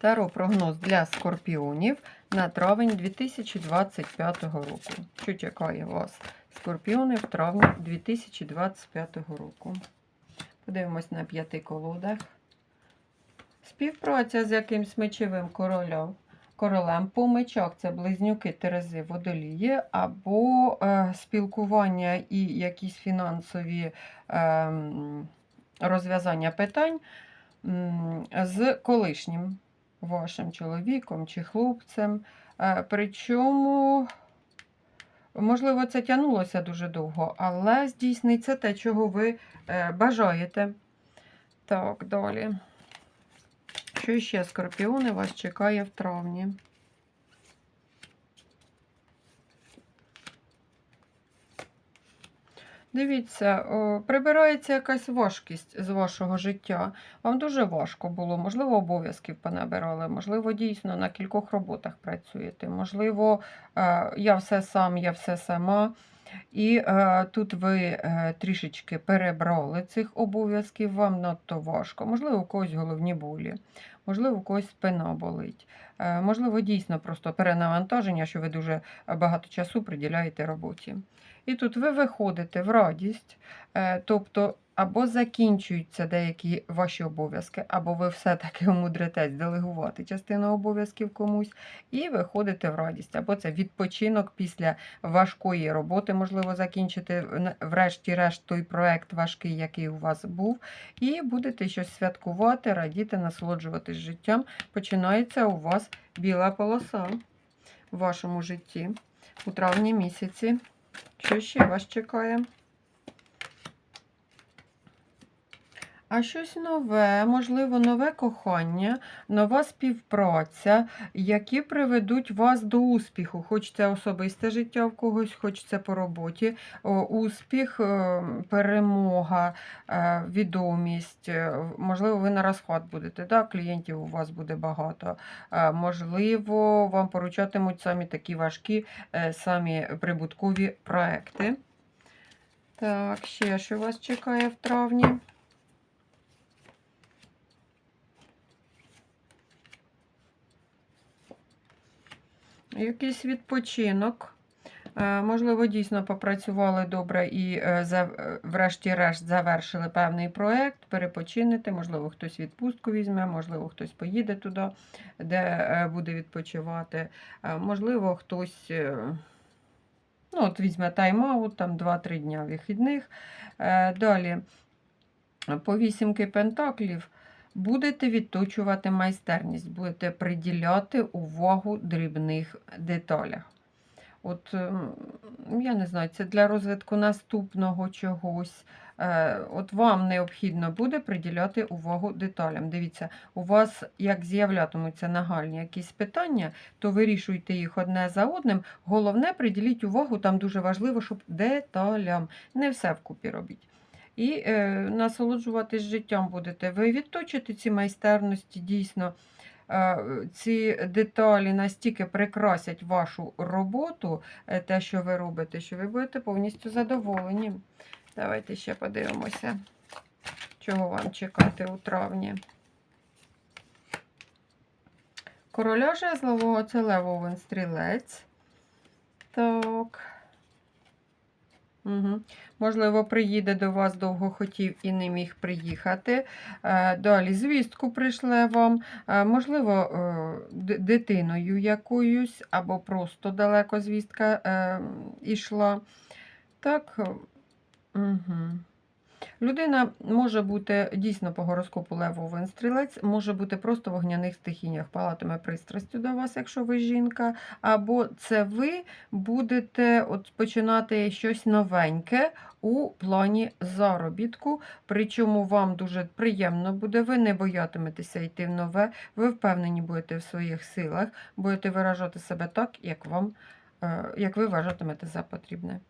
Таро прогноз для скорпіонів на травень 2025 року. Що чекає вас, скорпіони в травні 2025 року? Подивимось на п'яти колодах. Співпраця з якимсь мечовим королем. Королем по мечах це близнюки Терези Водолії, або е, спілкування і якісь фінансові е, розв'язання питань з колишнім вашим чоловіком чи хлопцем. Е, Причому, можливо, це тягнулося дуже довго, але здійсниться те, чого ви е, бажаєте. Так, далі. Що ще, скорпіони, вас чекає в травні? Дивіться, о, прибирається якась важкість з вашого життя. Вам дуже важко було, можливо, обов'язків понабирали, можливо, дійсно на кількох роботах працюєте, можливо, е, я все сам, я все сама. І е, тут ви е, трішечки перебрали цих обов'язків, вам надто важко. Можливо, у когось головні болі, можливо, у когось спина болить. Е, можливо, дійсно просто перенавантаження, що ви дуже багато часу приділяєте роботі. І тут ви виходите в радість, е, тобто або закінчуються деякі ваші обов'язки, або ви все-таки умудритесь делегувати частину обов'язків комусь, і виходите в радість. Або це відпочинок після важкої роботи, можливо, закінчити врешті-решт той проект важкий, який у вас був, і будете щось святкувати, радіти, насолоджуватись життям. Починається у вас біла полоса в вашому житті у травні місяці. Що ще вас чекає? А щось нове, можливо, нове кохання, нова співпраця, які приведуть вас до успіху. Хоч це особисте життя в когось, хоч це по роботі. Успіх, е, перемога, е, відомість. е, Можливо, ви на розхват будете, да? клієнтів у вас буде багато. Можливо, вам поручатимуть самі такі важкі, самі прибуткові проекти. Так, ще що вас чекає в травні? Якийсь відпочинок. Е, Можливо, дійсно попрацювали добре і е, е, врешті-решт завершили певний проєкт, перепочинете, можливо, хтось відпустку візьме, можливо, хтось поїде туди, де буде відпочивати. Можливо, хтось ну, от візьме тайм-аут, там 2-3 дня вихідних. Далі, по вісімки пентаклів. Будете відточувати майстерність, будете приділяти увагу дрібних деталях. От, я не знаю, це для розвитку наступного чогось. Е, От вам необхідно буде приділяти увагу деталям. Дивіться, у вас як з'являтимуться нагальні якісь питання, то вирішуйте їх одне за одним. Головне, приділіть увагу, там дуже важливо, щоб деталям. Не все вкупі робіть. І е, насолоджуватись життям будете. Ви відточите ці майстерності, дійсно. Е, Ці деталі настільки прикрасять вашу роботу, е, те, що ви робите, що ви будете повністю задоволені. Давайте ще подивимося, чого вам чекати у травні. Короля жезлового це левовин стрілець. Так. Угу. Можливо, приїде до вас довго хотів і не міг приїхати. Е, Далі звістку прийшле вам, Е, можливо, е, дитиною якоюсь, або просто далеко звістка йшла. Так. Угу. Людина може бути дійсно по гороскопу левовий стрілець, може бути просто в вогняних стихіях, палатиме пристрастю до вас, якщо ви жінка, або це ви будете от починати щось новеньке у плані заробітку. Причому вам дуже приємно буде, ви не боятиметеся йти в нове, ви впевнені будете в своїх силах, будете виражати себе так, як вам, е, як ви вважатимете за потрібне.